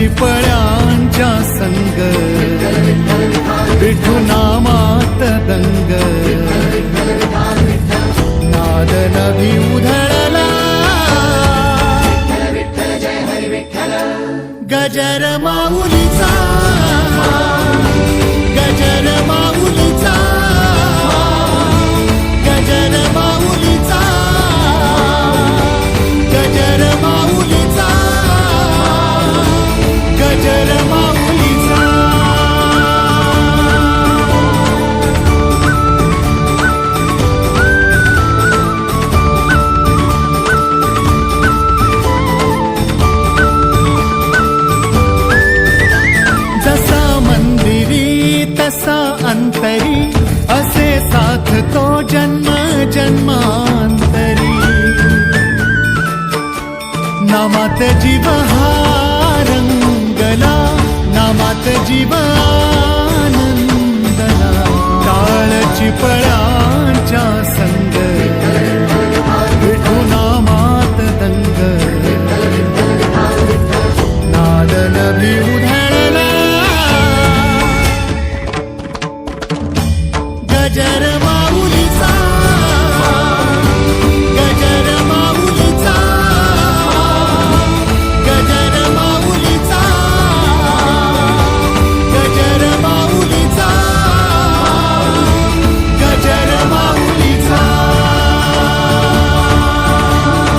चिपळ्यांच्या संग. विठू नामात दंग. नाद नभी उधळला. गजर माऊलीचा. ऐसा अंतरी, असे साथ तो जन्म जन्मांतरी। नामात जीव रंगला नामात जीव आनंदला काळची पळांच्या संग। नामात दंग। नादन da da